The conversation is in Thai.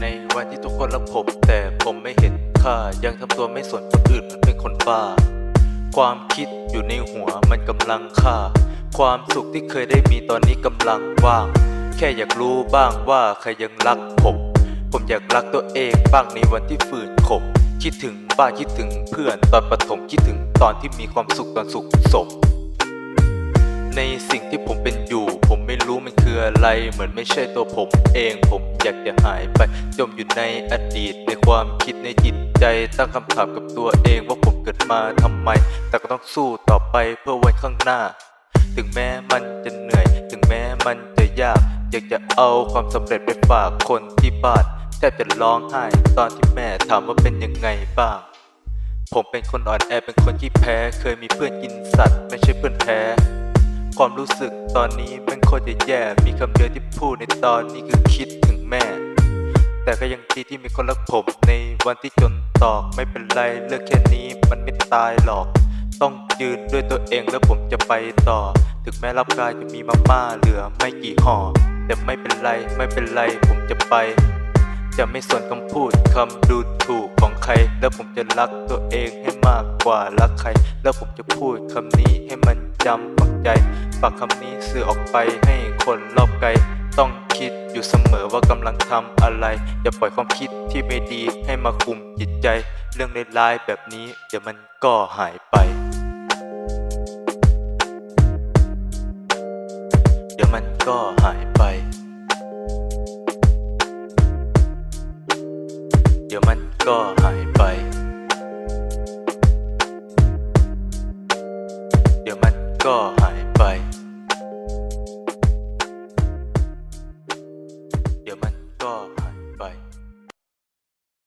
ในวันที่ทุกคนรักผม แต่ผมไม่เห็นค่า ยังทำตัวไม่สนคนอื่นเป็นคนบ้า ความคิดอยู่ในหัวมันกำลังฆ่า ความสุขที่เคยได้มีตอนนี้กำลังว่าง แค่อยากรู้บ้างว่าใครยังรักผม ผมอยากรักตัวเองบ้างในวันที่ฝืนขมคิดถึงบ้านคิดถึงเพื่อนตอนปฐมคิดถึงตอนที่มีความสุขตอนสุขสมในสิ่งที่ผมเป็นอยู่ ผม อะไรเหมือนไม่ใช่ตัวผมเองผมอยากจะหายไป จมอยู่ในอดีตในความคิดในจิตใจ ตั้งคำถามกับตัวเองว่าผมเกิดมาทำไม แต่ก็ต้องสู้ต่อไปเพื่อวันข้างหน้า ถึงแม้มันจะเหนื่อย ถึงแม้มันจะยาก อยากจะเอาความสำเร็จไปฝากคนที่บ้านแทบจะร้องไห้ตอนที่แม่ถามว่าเป็นยังไงบ้างผมเป็นคนอ่อนแอเป็นคนที่แพ้ เคยมีเพื่อนกินสัตว์ ไม่ใช่เพื่อนแพ้ ความรู้สึกตอนนี้มันโคตรจะแย่มีคำเดียวที่พูดในตอนนี้คือคิดถึงแม่ แต่ก็ยังดีที่มีคนรักผมในวันที่จนตอกไม่เป็นไรเรื่องแค่นี้มันไม่ตายหรอก ต้องยืนด้วยตัวเองแล้วผมจะไปต่อ ถึงแม้รับกายจะมีมาม่าเหลือไม่กี่ห่อแต่ไม่เป็นไรไม่เป็นไรผมจะไป จะไม่สนคำพูดคำดูถูกของใคร แล้วผมจะรักตัวเองให้มากกว่ารักใคร แล้วผมจะพูดคำนี้ให้มันจำฝังใจฝากคำนี้สื่อออกไปให้คนรอบไกลต้องคิดอยู่เสมอว่ากำลังทำอะไร อย่าปล่อยความคิดที่ไม่ดีให้มาคุมจิตใจ เรื่องร้ายๆแบบนี้เดี๋ยวมันก็หายไป เดี๋ยวมันก็หายไป เดี๋ยวมันก็หายไป เดี๋ยวมันก็